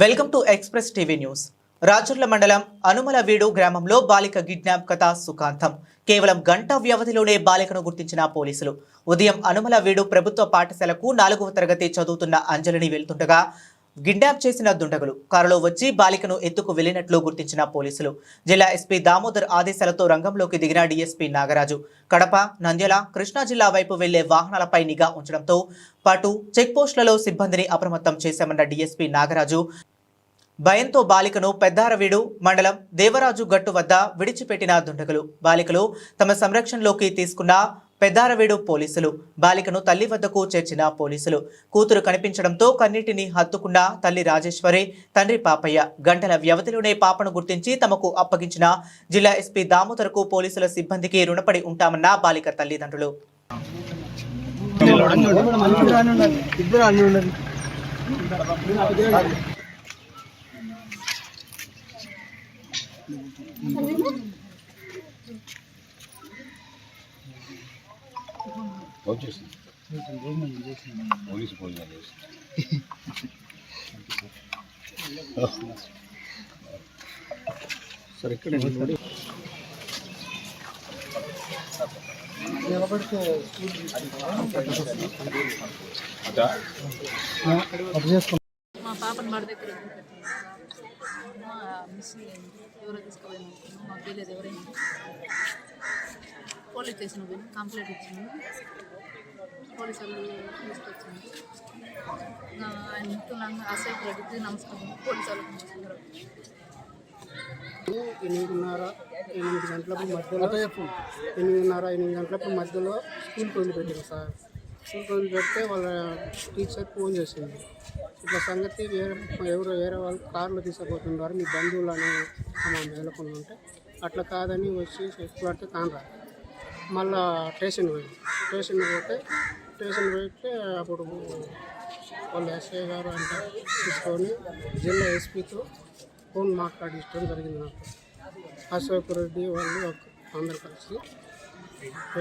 Welcome to Express TV news. Rajarla మండలం అనుమలవీడు గ్రామంలో బాలిక కిడ్నాప్ కథ సుఖాంతం. కేవలం గంట వ్యవధిలోనే బాలికను గుర్తించిన పోలీసులు. ఉదయం అనుమలవీడు ప్రభుత్వ పాఠశాలకు నాలుగవ తరగతి చదువుతున్న అంజలిని వెళ్తుండగా గిడ్నాప్ చేసిన దుండగులు. కారులో వచ్చి బాలికను ఎత్తుకు వెళ్ళినట్లు గుర్తించిన పోలీసులు. జిల్లా ఎస్పీ దామోదర్ ఆదేశాలతో రంగంలోకి దిగిన డీఎస్పీ నాగరాజు. కడప నంద్యాల కృష్ణా జిల్లా వైపు వెళ్ళే వాహనాలపై నిఘా ఉంచడంతో పాటు చెక్పోస్టులలో సిబ్బందిని అప్రమత్తం చేశామన్న డీఎస్పీ నాగరాజు. భయంతో బాలికను పెద్దారవీడు మండలం దేవరాజు గట్టు వద్ద విడిచిపెట్టిన దుండగులు. బాలికలు తమ సంరక్షణలోకి తీసుకున్న పెద్దారవేడు పోలీసులు బాలికను తల్లి వద్దకు చేర్చిన పోలీసులు. కూతురు కనిపించడంతో కన్నీటిని హత్తుకున్న తల్లి రాజేశ్వరి తండ్రి పాపయ్య గంటల వ్యవధిలోనే పాపను గుర్తించి తమకు అప్పగించిన జిల్లా ఎస్పీ దామోదరకు పోలీసుల సిబ్బందికి రుణపడి ఉంటామన్న బాలిక తల్లిదండ్రులు. వచ్చేసింది పోలీసు భోజనాలు చేసి సరే ఇక్కడ మా పాపను బడి దగ్గర మిస్ ఎవరో తీసుకోవాలి మాకు తెలియదు ఎవరైనా. పోలీస్ స్టేషన్ పోయినా కంప్లైంట్ ఇచ్చింది. పోలీసు వాళ్ళు తీసుకొచ్చింది. నా ఆయన ముట్టున్నాను అసైక్ రెడ్డికి నమస్కారం పోలీసు వాళ్ళకి నమస్కారం ఎనిమిదిన్నర ఎనిమిది గంటలకు మధ్యలో ఎనిమిదిన్నర ఎనిమిది గంటలకు మధ్యలో స్కూల్కి వదిలిపెట్టారు సార్. స్కూల్కి వదిలిపెడితే వాళ్ళ టీచర్ ఫోన్ చేసింది. ఇట్లా సంగతి వేరే ఎవరు వేరే వాళ్ళు కార్లో తీసుకుపోతున్నారు. మీ బంధువులు అని మా మేలకొని ఉంటే అట్లా కాదని వచ్చి చెప్పుకుంటే కానరా మళ్ళా స్టేషన్ పోయి స్టేషన్ పోతే స్టేషన్ పోయితే అప్పుడు వాళ్ళ ఎస్ఐ గారు అంటే తీసుకొని జిల్లా ఎస్పీతో ఫోన్ మాట్లాడించడం జరిగింది నాకు. అశోక్ రెడ్డి వాళ్ళు అందరు కలిసి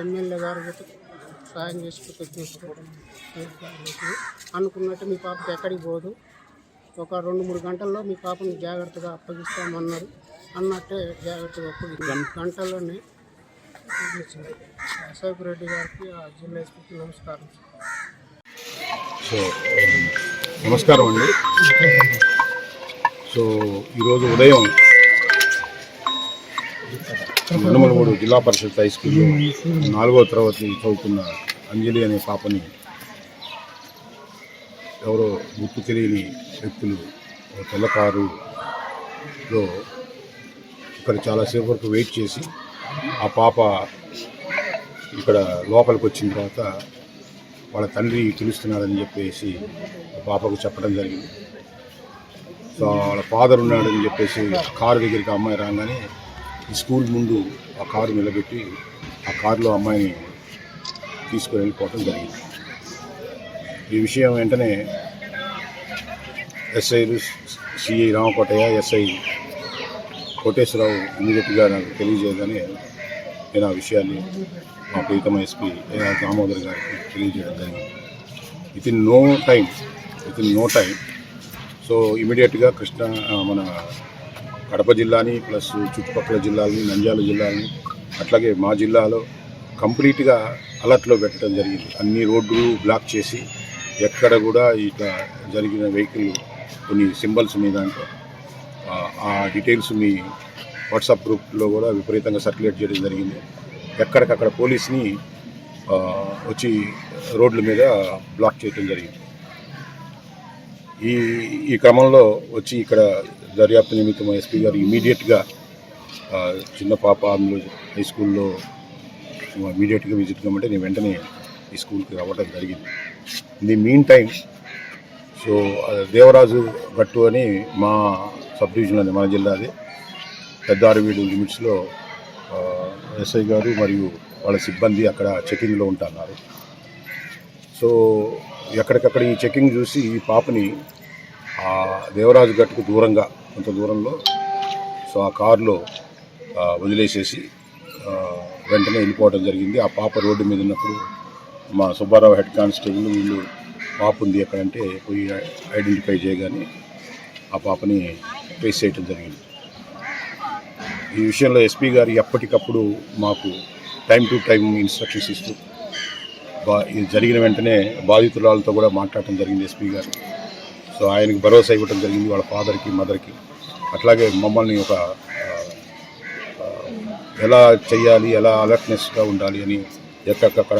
ఎమ్మెల్యే గారు సాయం చేసుకుంటూ అనుకున్నట్టు మీ పాపకి ఎక్కడికి పోదు. ఒక రెండు మూడు గంటల్లో మీ పాపని జాగ్రత్తగా అప్పగిస్తామన్నారు. అన్నట్టే జాగ్రత్తగా అప్పగి గంటల్లోనే చూపించింది అశోక్ రెడ్డి గారికి ఆ జిల్లా ఎస్పీకి నమస్కారం. సో నమస్కారం అండి. సో ఈరోజు ఉదయం ననుమలగూడు జిల్లా పరిషత్ హై స్కూల్లో నాలుగో తరగతి చదువుతున్న అంజలి అనే పాపని ఎవరో గుర్తు తెలియని వ్యక్తులు ఒక తెల్ల కారులో ఇక్కడ చాలాసేపు వరకు వెయిట్ చేసి ఆ పాప ఇక్కడ లోపలికి వచ్చిన తర్వాత వాళ్ళ తండ్రి పిలుస్తున్నాడని చెప్పేసి ఆ పాపకు చెప్పడం జరిగింది. సో వాళ్ళ ఫాదర్ ఉన్నాడని చెప్పేసి కారు దగ్గరికి అమ్మాయి రాగానే ఈ స్కూల్ ముందు ఆ కారు నిలబెట్టి ఆ కారులో అమ్మాయిని తీసుకుని వెళ్ళిపోవటం జరిగింది. ఈ విషయం వెంటనే ఎస్ఐలు సిఐ రామకోటయ్య ఎస్ఐ కోటేశ్వరరావు ఇమీడియట్గా నాకు తెలియజేయగానే నేను ఆ విషయాన్ని మా ప్రీతమ ఎస్పీ ఏఆర్ దామోదర్ గారికి తెలియజేయడం జరిగింది. Within no time within no time so ఇమీడియట్గా కృష్ణ మన కడప జిల్లాని ప్లస్ చుట్టుపక్కల జిల్లాలని నంద్యాల జిల్లాని అట్లాగే మా జిల్లాలో కంప్లీట్గా అలర్ట్లో పెట్టడం జరిగింది. అన్ని రోడ్లు బ్లాక్ చేసి ఎక్కడ కూడా ఇట్లా జరిగిన వెహికల్ కొన్ని సింబల్స్ మీద అంటే ఆ, డీటెయిల్స్ మీ వాట్సాప్ గ్రూప్లో కూడా విపరీతంగా సర్క్యులేట్ చేయడం జరిగింది. ఎక్కడికక్కడ పోలీస్ని వచ్చి రోడ్ల మీద బ్లాక్ చేయడం జరిగింది. ఈ ఈ క్రమంలో వచ్చి ఇక్కడ దర్యాప్తు నిమిత్తం ఎస్పీ గారు ఇమీడియట్గా చిన్న పాప అందులో హై స్కూల్లో ఇమీడియట్గా విజిట్ కమ్మంటే నేను వెంటనే ఈ స్కూల్కి రావడం జరిగింది. The meantime so Devaraju Gattu అని మా సబ్ డివిజన్ అది మన జిల్లాది. పెద్దారవీడు లిమిట్స్లో ఎస్ఐ గారు మరియు వాళ్ళ సిబ్బంది అక్కడ చెకింగ్లో ఉంటున్నారు. సో ఎక్కడికక్కడ ఈ చెకింగ్ చూసి ఈ పాపని ఆ దేవరాజు గట్టుకు దూరంగా కొంత దూరంలో సో ఆ కారులో వదిలేసేసి వెంటనే వెళ్ళిపోవడం జరిగింది. ఆ పాప రోడ్డు మీద ఉన్నప్పుడు మా సుబ్బారావు హెడ్ కానిస్టేబుల్ వీళ్ళు పాప ఉంది ఎక్కడంటే పోయి ఐడెంటిఫై చేయగానే ఆ పాపని ట్రేస్ చేయటం జరిగింది. ఈ విషయంలో ఎస్పీ గారు ఎప్పటికప్పుడు మాకు టైం టు టైం ఇన్స్ట్రక్షన్స్ ఇస్తూ బా ఇది జరిగిన వెంటనే బాధితురాలతో కూడా మాట్లాడటం జరిగింది ఎస్పీ గారు. సో ఆయనకి భరోసా ఇవ్వటం జరిగింది వాళ్ళ ఫాదర్కి మదర్కి. అట్లాగే మమ్మల్ని ఒక ఎలా చేయాలి ఎలా అలర్ట్నెస్గా ఉండాలి అని ఎక్కడక్కడ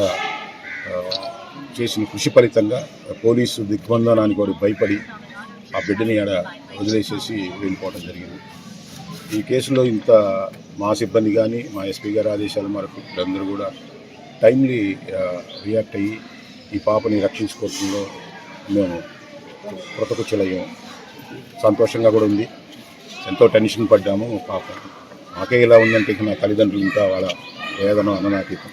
చేసిన కృషి ఫలితంగా పోలీసు దిగ్బంధనానికి వాడు భయపడి ఆ బిడ్డని ఆడ వదిలేసేసి వెళ్ళిపోవడం జరిగింది. ఈ కేసులో ఇంత మా సిబ్బంది కానీ మా ఎస్పీ గారి ఆదేశాల మేరకు అందరూ కూడా టైమ్లీ రియాక్ట్ అయ్యి ఈ పాపని రక్షించుకోవడంలో మేము కృతకృత్యులయ్యాం సంతోషంగా కూడా ఉంది. ఎంతో టెన్షన్ పడ్డాము పాప. మాకే ఇలా ఉందంటే నా తల్లిదండ్రులు ఇంకా వాళ్ళ వేదన అననాతీతం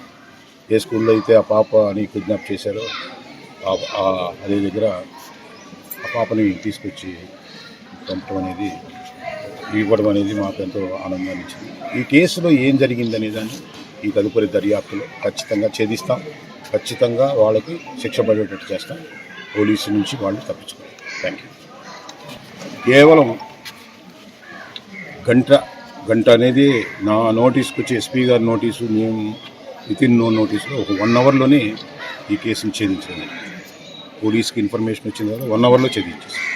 ఏ స్కూల్లో అయితే ఆ పాపని కిడ్నాప్ చేశారో అదే దగ్గర పాపని తీసుకొచ్చి పంపడం అనేది ఇవ్వడం అనేది మాకు ఎంతో ఆనందాన్ని ఇచ్చింది. ఈ కేసులో ఏం జరిగిందనే దాన్ని ఈ తదుపరి దర్యాప్తులో ఖచ్చితంగా ఛేదిస్తాం. ఖచ్చితంగా వాళ్ళకి శిక్ష పడేటట్టు చేస్తాం. పోలీసు నుంచి వాళ్ళు తప్పించుకోవాలి థ్యాంక్ యూ కేవలం గంట గంట అనేది నా నోటీస్కి వచ్చి ఎస్పీ గారి నోటీసు నేను విత్ నో నోటీసులో ఒక వన్ అవర్లోనే ఈ కేసును ఛేదించడం పోలీస్కి ఇన్ఫర్మేషన్ వచ్చింది తర్వాత వన్ అవర్లో ఛేదించేస్తాం